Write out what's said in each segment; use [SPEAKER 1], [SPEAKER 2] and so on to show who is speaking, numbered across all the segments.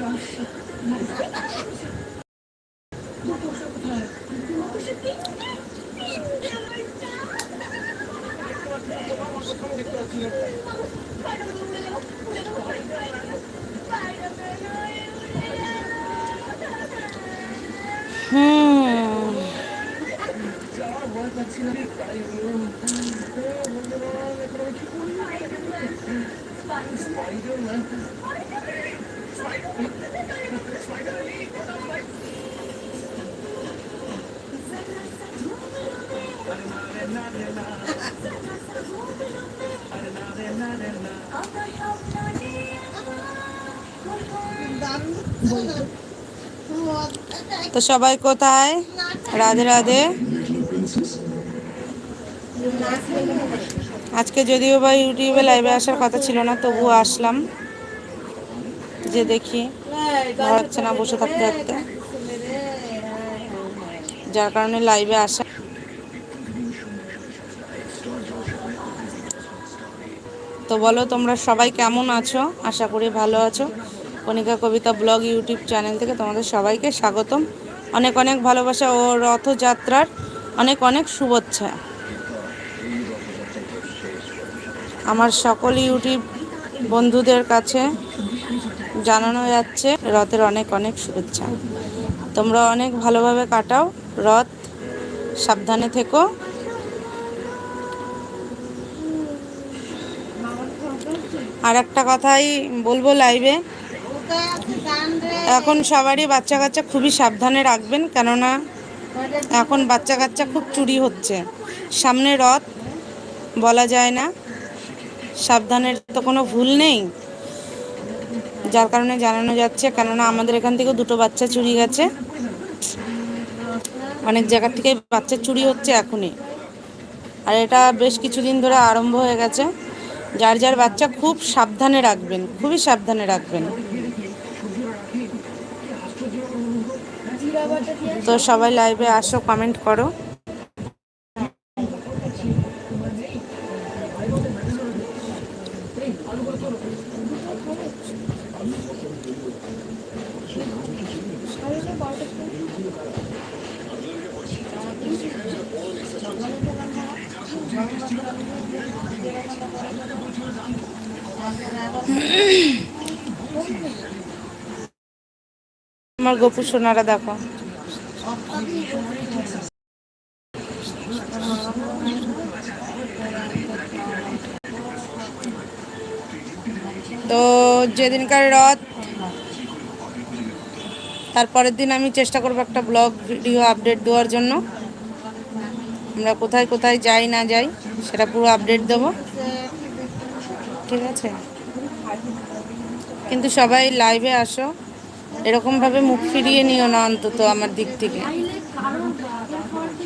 [SPEAKER 1] Hmm. তো সবাই কোথায়? রাধে রাধে। আজকে যদিও বা ইউটিউবে লাইভে আসার কথা ছিল না, তবুও আসলাম। যে দেখি, ভালো লাগছে না বসে থাকতে থাকতে। যার কারণে লাইভে আসা তো বলো, তোমরা সবাই কেমন আছো? আশা করি ভালো আছো। Kanika Kabita blog YouTube channel থেকে তোমাদের সবাইকে স্বাগতম। অনেক অনেক ভালোবাসা ও রথযাত্রার অনেক অনেক শুভেচ্ছা। আমার সকল ইউটিউব বন্ধুদের কাছে জানানো যাচ্ছে, রথের অনেক অনেক শুভেচ্ছা। তোমরা অনেক ভালোভাবে কাটাও। রথ, সাবধানে থেকো। আর একটা কথাই বলব লাইভে। এখন সবারই বাচ্চা কাচ্চা খুবই সাবধানে রাখবেন, কেননা এখন বাচ্চা কাচ্চা খুব চুরি হচ্ছে। সামনে রথ বলা যায় না। সাবধানের তো কোনো ভুল নেই। যার কারণে জানানো যাচ্ছে, কেননা আমাদের এখান থেকে দুটো বাচ্চা চুরি গেছে। অনেক জায়গা থেকে বাচ্চা চুরি হচ্ছে এখনই। আর এটা বেশ কিছুদিন ধরে আরম্ভ হয়ে গেছে। যার যার বাচ্চা খুব সাবধানে রাখবেন, খুবই সাবধানে রাখবেন। তো সবাই লাইভে আসো কমেন্ট করো। আমার গোপু সোনারা দেখো। তো যেদিনকার রথ, তারপরের দিন আমি চেষ্টা করব একটা ব্লগ, ভিডিও আপডেট দেওয়ার জন্য। আমরা কোথায় কোথায় যাই না যাই, সেটা পুরো আপডেট দেবো। ঠিক আছে? কিন্তু সবাই লাইভে আসো। এরকমভাবে মুখ ফিরিয়ে নিও না অন্তত আমার দিক থেকে।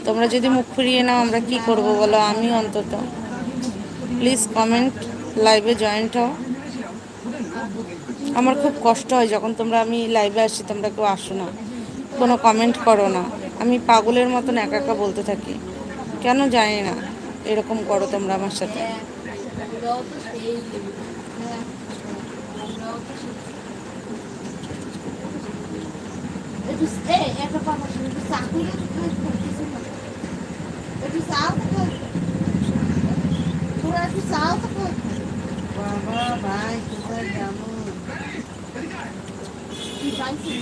[SPEAKER 1] তোমরা যদি মুখ ফিরিয়ে নাও, আমরা কি করব বলো? আমি অন্তত। প্লিজ কমেন্ট লাইভে জয়েন্ট হও। আমার খুব কষ্ট হয় যখন তোমরা আমি লাইভে আসি, তোমরা কেউ আসো না। কোনো কমেন্ট করো না। আমি পাগলের মতন একা একা বলতে থাকি। কেন জানি না। এরকম করো তোমরা আমার সাথে।
[SPEAKER 2] একটু এ একটা কথা শুনে একটু চাকুলে করতেছি না একটু চাও তো তোরা একটু চাও তো বাবা ভাই কোথায় যাব কি পাইছি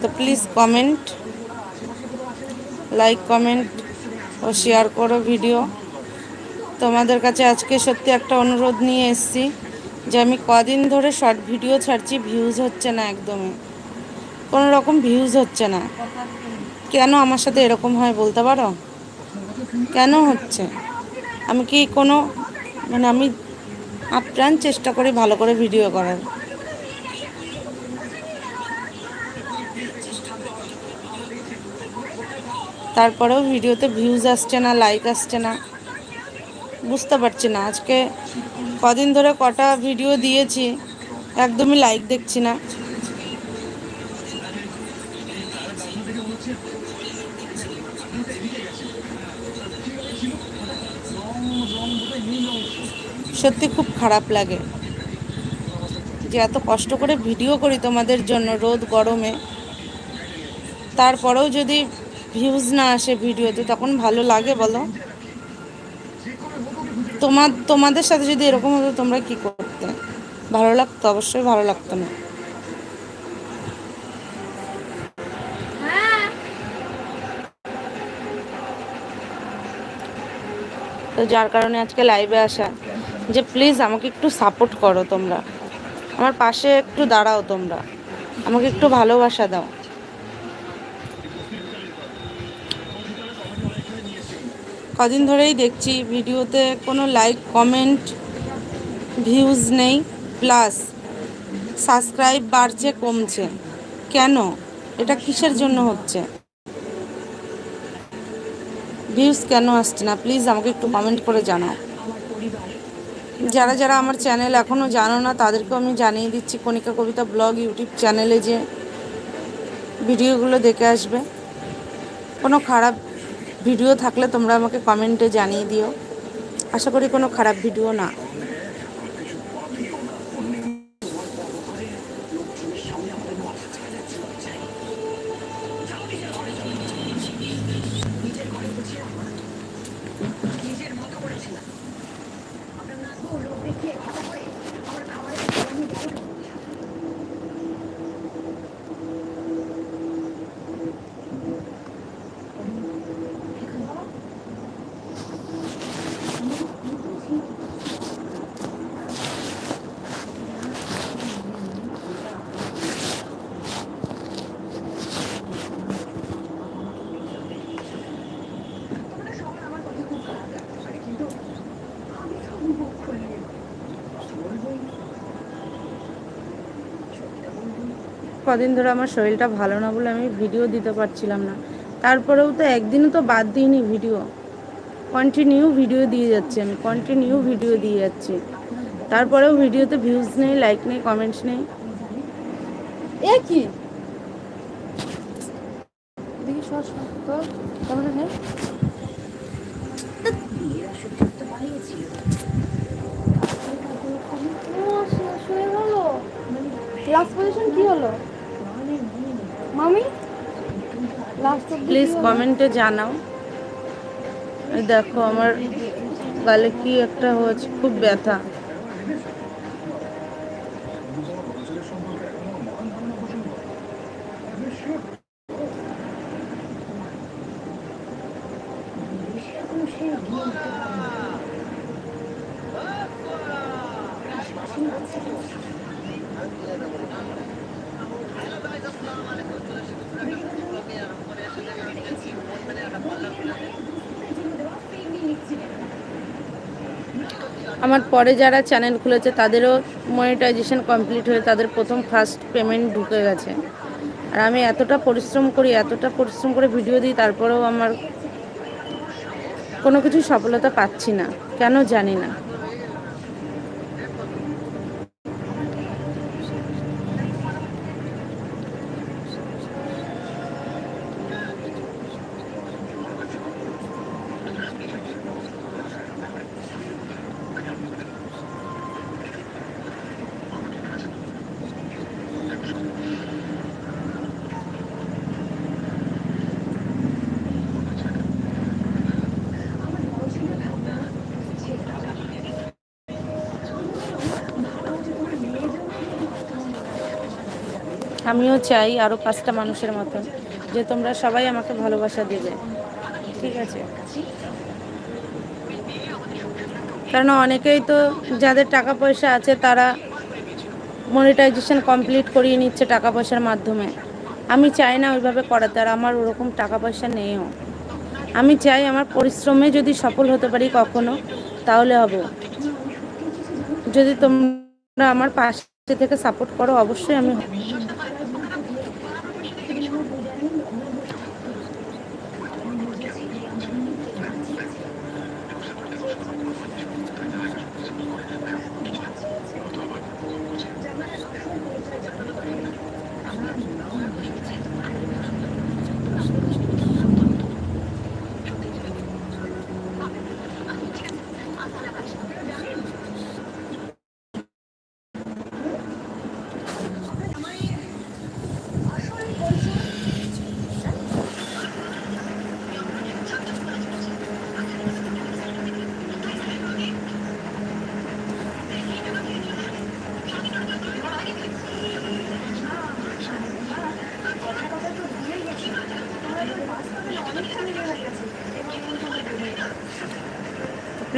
[SPEAKER 1] তো প্লিজ কমেন্ট লাইক কমেন্ট ও শেয়ার করো ভিডিও তোমাদের কাছে আজকে সত্যি একটা অনুরোধ নিয়ে এসেছি যে আমি কদিন ধরে শর্ট ভিডিও ছাড়ছি ভিউজ হচ্ছে না একদমই। কোনো রকম ভিউজ হচ্ছে না। কেন আমার সাথে এরকম হয় বলতে পারো? কেন হচ্ছে? আমি কি কোনো মানে আমি আপ্রাণ চেষ্টা করি ভালো করে ভিডিও করার। তারপরেও ভিডিওতে ভিউজ আসছে না লাইক আসছে না। বুঝতে পারছি না, আজকে কদিন ধরে কটা ভিডিও দিয়েছি, একদমই লাইক দেখছি না। সত্যি খুব খারাপ লাগে। যে এত কষ্ট করে ভিডিও করি তোমাদের জন্য, রোদ গরমে। তারপরেও যদি ভিউজ না আসে ভিডিওতে, তখন ভালো লাগে বলো। তোমার, তোমাদের সাথে যদি এরকম হতো, তোমরা কি করতে? ভালো লাগতো? অবশ্যই ভালো লাগতো না। তো যার কারণে আজকে লাইভে আসা। যে প্লিজ আমাকে একটু সাপোর্ট করো তোমরা। আমার পাশে একটু দাঁড়াও তোমরা। আমাকে একটু ভালোবাসা দাও। কদিন ধরেই দেখছি ভিডিওতে কোনো লাইক কমেন্ট ভিউজ নেই। প্লাস সাবস্ক্রাইব বাড়ছে, কমছে। কেন? এটা কিসের জন্য হচ্ছে? ভিউজ কেন আসছে না? প্লিজ আমাকে একটু কমেন্ট করে জানাও। যারা যারা আমার চ্যানেল এখনও জানো না, তাদেরকেও আমি জানিয়ে দিচ্ছি, কণিকা কবিতা ব্লগ ইউটিউব চ্যানেলে যে ভিডিওগুলো দেখে আসবে। কোনো খারাপ ভিডিও থাকলে তোমরা আমাকে কমেন্টে জানিয়ে দিও। আশা করি কোনো খারাপ ভিডিও না। কদিন ধরে আমার শরীরটা ভালো না বলে আমি ভিডিও দিতে পারছিলাম না। তারপরেও তো একদিনও তো বাদ দিইনি ভিডিও কন্টিনিউ ভিডিও দিয়ে যাচ্ছি আমি কন্টিনিউ ভিডিও দিয়ে যাচ্ছি। তারপরেও ভিডিওতে ভিউজ নেই লাইক নেই কমেন্টস নেই।
[SPEAKER 2] কি হলো?
[SPEAKER 1] প্লিজ কমেন্টে জানাও। দেখো আমার গালে কি একটা হয়েছে খুব ব্যথা। আমার পরে যারা চ্যানেল খুলেছে, তাদেরও মনিটাইজেশন কমপ্লিট হয়ে তাদের প্রথম ফার্স্ট পেমেন্ট ঢুকে গেছে। আর আমি এতটা পরিশ্রম করি, এতটা পরিশ্রম করে ভিডিও দিই, তারপরেও আমার কোনো কিছু সফলতা পাচ্ছি না। কেন জানি না। আমিও চাই আরও পাঁচটা মানুষের মতন যে তোমরা সবাই আমাকে ভালোবাসা দেবে। ঠিক আছে? কারণ অনেকেই তো যাদের টাকা পয়সা আছে তারা মনিটাইজেশন কমপ্লিট করিয়ে নিচ্ছে টাকা পয়সার মাধ্যমে। আমি চাই না ওইভাবে করাতে, আর আমার ওরকম টাকা পয়সা নেইও। আমি চাই আমার পরিশ্রমে যদি সফল হতে পারি কখনো, তাহলে হবে। যদি তোমরা আমার পাশে থেকে সাপোর্ট করো, অবশ্যই আমি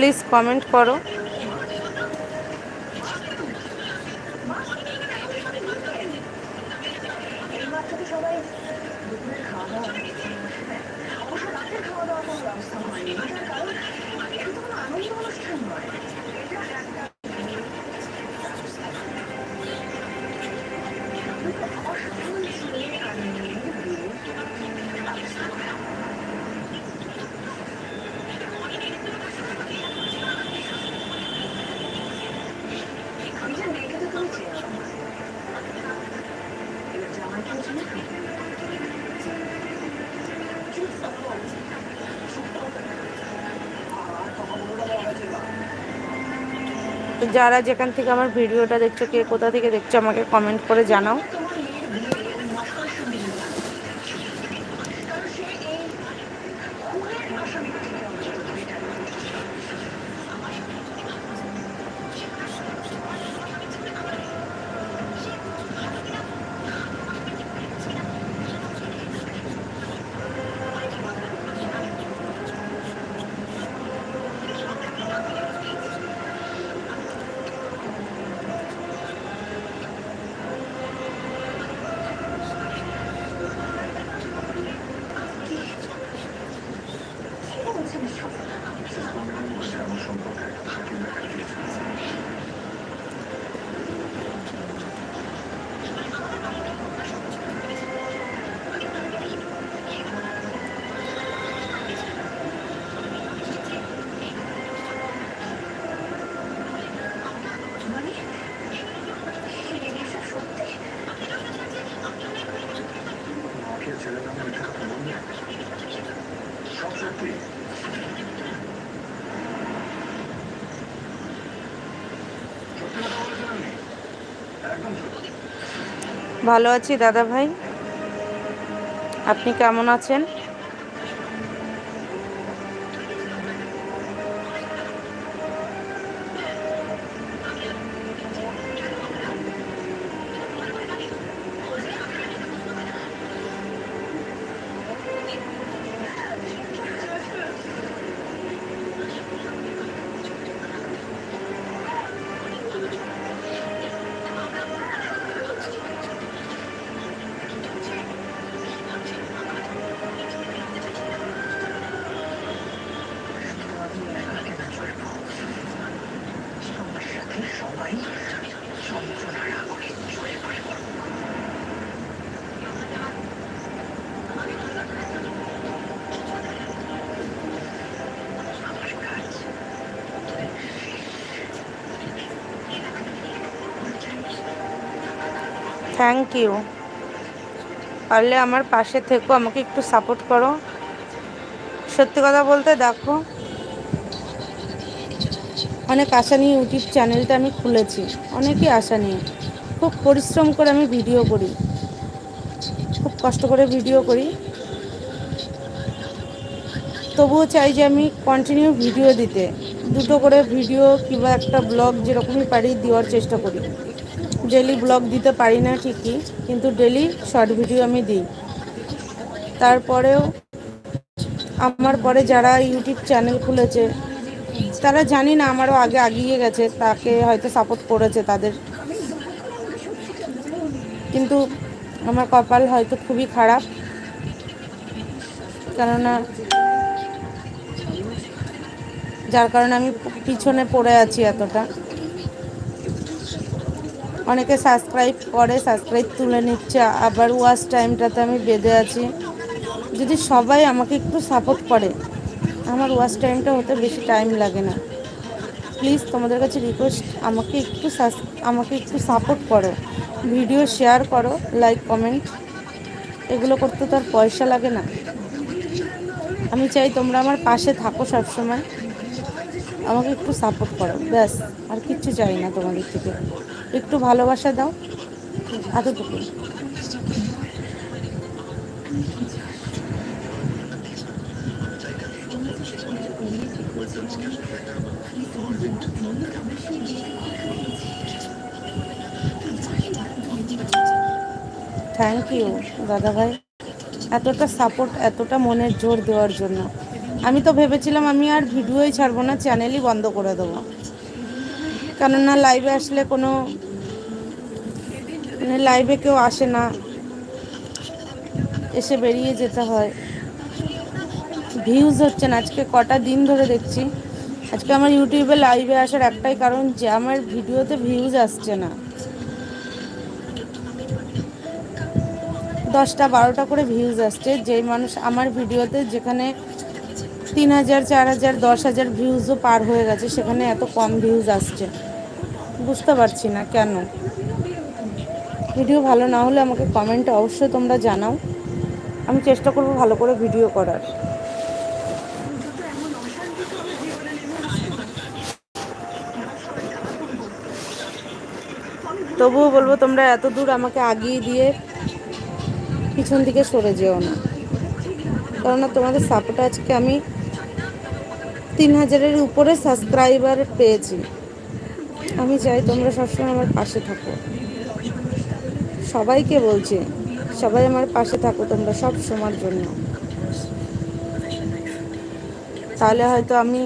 [SPEAKER 1] প্লিজ কমেন্ট করো। যারা যেখান থেকে আমার ভিডিওটা দেখছ কে কোথা থেকে দেখছ আমাকে কমেন্ট করে জানাও। ভালো আছি দাদা ভাই আপনি কেমন আছেন? থ্যাংক ইউ পারলে আমার পাশে থেকো, আমাকে একটু সাপোর্ট করো। সত্যি কথা বলতে দেখো, অনেক আশা নিয়ে ইউটিউব চ্যানেলটা আমি খুলেছি, অনেকই আশা নিয়ে। খুব পরিশ্রম করে আমি ভিডিও করি। খুব কষ্ট করে ভিডিও করি। তবুও চাই যে আমি কন্টিনিউ ভিডিও দিতে। দুটো করে ভিডিও কিংবা একটা ব্লগ যেরকমই পারি দেওয়ার চেষ্টা করি। ডেলি ব্লগ দিতে পারি না ঠিকই, কিন্তু ডেলি শর্ট ভিডিও আমি দিই। তারপরেও আমার পরে যারা ইউটিউব চ্যানেল খুলেছে, তারা জানি না আমারও আগে আগিয়ে গেছে, তাকে হয়তো সাপোর্ট করেছে তাদের। কিন্তু আমার কপাল হয়তো খুবই খারাপ। কেননা যার কারণে আমি পিছনে পড়ে আছি এতটা। অনেকে সাবস্ক্রাইব করে সাবস্ক্রাইব তুলে নিচ্ছে। আবার ওয়াচ টাইমটাতে আমি বেঁধে আছি। যদি সবাই আমাকে একটু সাপোর্ট করে, আমার ওয়াচ টাইমটা হতে বেশি টাইম লাগে না। প্লিজ তোমাদের কাছে রিকোয়েস্ট আমাকে একটু আমাকে একটু সাপোর্ট করো। ভিডিও শেয়ার করো লাইক কমেন্ট এগুলো করতে তো আর পয়সা লাগে না। আমি চাই তোমরা আমার পাশে থাকো সবসময়। আমাকে একটু সাপোর্ট করো, ব্যাস। আর কিচ্ছু চাই না তোমাদের থেকে। একটু ভালোবাসা দাও এতটুকু থ্যাংক ইউ দাদা ভাই এতটা সাপোর্ট এতটা মনের জোর দেওয়ার জন্য। আমি তো ভেবেছিলাম আমি আর ভিডিওই ছাড়বো না চ্যানেলই বন্ধ করে দেবো। কেননা লাইভে আসলে কোনো মানে লাইভে কেউ আসে না। এসে বেরিয়ে যেতে হয়। ভিউজ হচ্ছে না। আজকে কটা দিন ধরে দেখছি। আজকে আমার ইউটিউবে লাইভে আসার একটাই কারণ যে আমার ভিডিওতে ভিউজ আসছে না। দশটা, বারোটা করে ভিউজ আসছে। যেই মানুষ আমার ভিডিওতে যেখানে তিন হাজার, চার হাজার, দশ হাজার ভিউজও পার হয়ে গেছে, সেখানে এত কম ভিউজ আসছে। বুঝতে পারছি না, কেন? ভিডিও ভালো না হলে আমাকে কমেন্টে অবশ্যই তোমরা জানাও। আমি চেষ্টা করব ভালো করে ভিডিও করার। তবুও বলব, তোমরা এত দূর আমাকে আগিয়ে দিয়ে পিছন দিকে সরে যেও না। কেননা তোমাদের সাপোর্ট আজকে আমি তিন হাজারের উপরে সাবস্ক্রাইবার পেয়েছি। আমি চাই তোমরা সবসময় আমার পাশে থাকো। সবাইকে বলছি, সবাই আমার পাশে থাকো তোমরা সব সময়ের জন্য। তাহলে হয়তো আমি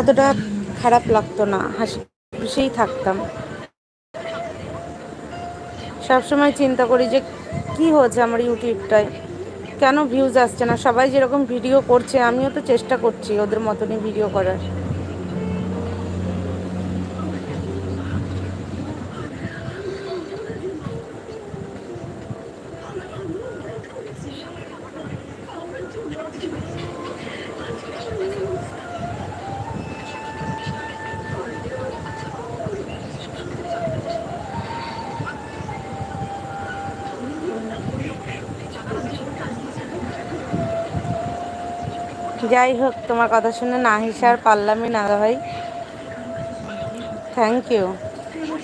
[SPEAKER 1] এতটা খারাপ লাগতো না, হাসি খুশিই থাকতাম। সবসময় চিন্তা করি যে কি হয়েছে আমার ইউটিউবটায়। কেন ভিউজ আসছে না? সবাই যেরকম ভিডিও করছে, আমিও তো চেষ্টা করছি ওদের মতনই ভিডিও করার। যাই হোক, তোমার কথা শুনে না হেসে আর পারলামই না ভাই। থ্যাংক ইউ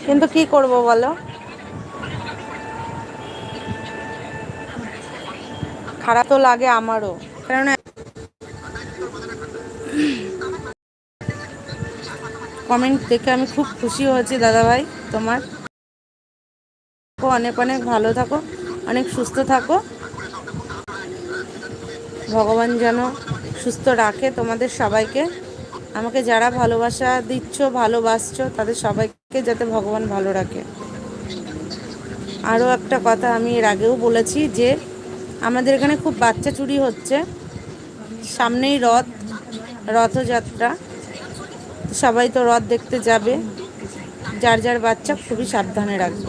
[SPEAKER 1] কিন্তু কি করব বলো? খারাপ তো লাগে আমারও। কারণ কমেন্ট দেখে আমি খুব খুশি হয়েছি দাদা ভাই, তোমার। অনেক অনেক ভালো থাকো, অনেক সুস্থ থাকো। ভগবান যেন সুস্থ রাখে, তোমাদের সবাইকে। আমাকে যারা ভালোবাসা দিচ্ছ, ভালোবাসছো, তাদের সবাইকে যাতে ভগবান ভালো রাখে। আরও একটা কথা আমি এর আগেও বলেছি যে, আমাদের এখানে খুব বাচ্চা চুরি হচ্ছে। সামনেই রথ, রথযাত্রা। সবাই তো রথ দেখতে যাবে। যার যার বাচ্চা খুবই সাবধানে রাখবে।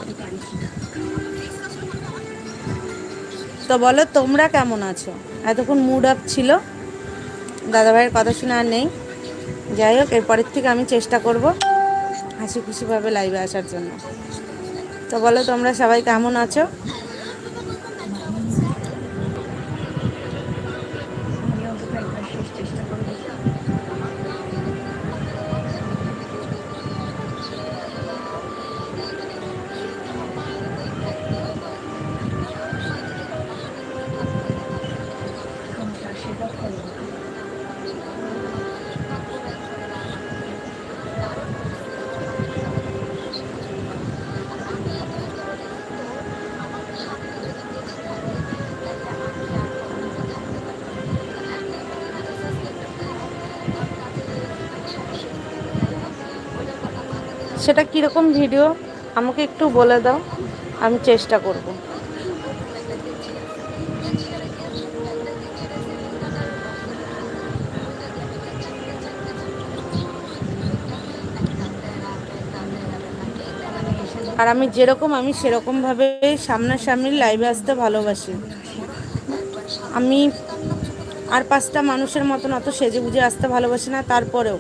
[SPEAKER 1] তো বলো, তোমরা কেমন আছো? এতক্ষণ মুড আপ ছিল? দাদাভাইয়ের কথা শুনে আর নেই। যাই হোক, এরপরের থেকে আমি চেষ্টা করব হাসি খুশিভাবে লাইভে আসার জন্য। তো বলো, তোমরা সবাই কেমন আছো? সেটা কীরকম ভিডিও, আমাকে একটু বলে দাও, আমি চেষ্টা করব। আর আমি যেরকম, আমি সেরকমভাবে সামনাসামনি লাইভে আসতে ভালোবাসি। আমি আর পাঁচটা মানুষের মতন অত সেজে বুঝে আসতে ভালোবাসি না, তারপরেও।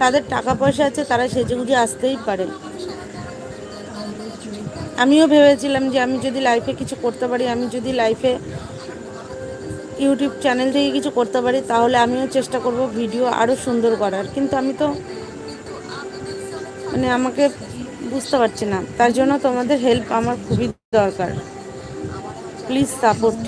[SPEAKER 1] তাদের টাকা পয়সা আছে, তারা সেজে গুজে আসতেই পারে। আমিও ভেবেছিলাম যে আমি যদি লাইফে কিছু করতে পারি, আমি যদি লাইফে ইউটিউব চ্যানেল থেকে কিছু করতে পারি, তাহলে আমিও চেষ্টা করব ভিডিও আরও সুন্দর করার। কিন্তু আমি তো মানে আমাকে বুঝতে পারছি না। তার জন্য তোমাদের হেল্প আমার খুবই দরকার। প্লিজ সাপোর্ট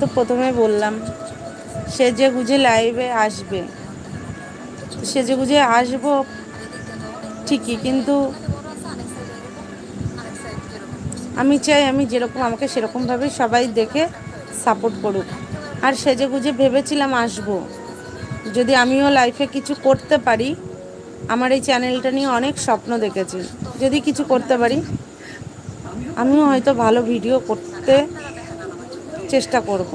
[SPEAKER 1] তো প্রথমে বললাম সেজে গুজে লাইভে আসবে। সেজে গুজে আসব ঠিকই, কিন্তু আমি চাই আমি যেরকম আমাকে সেরকমভাবে সবাই দেখে সাপোর্ট করুক। আর সেজে গুজে ভেবেছিলাম আসব। যদি আমিও লাইফে কিছু করতে পারি, আমার এই চ্যানেলটা নিয়ে অনেক স্বপ্ন দেখেছি। যদি কিছু করতে পারি, আমিও হয়তো ভালো ভিডিও করতে চেষ্টা করব।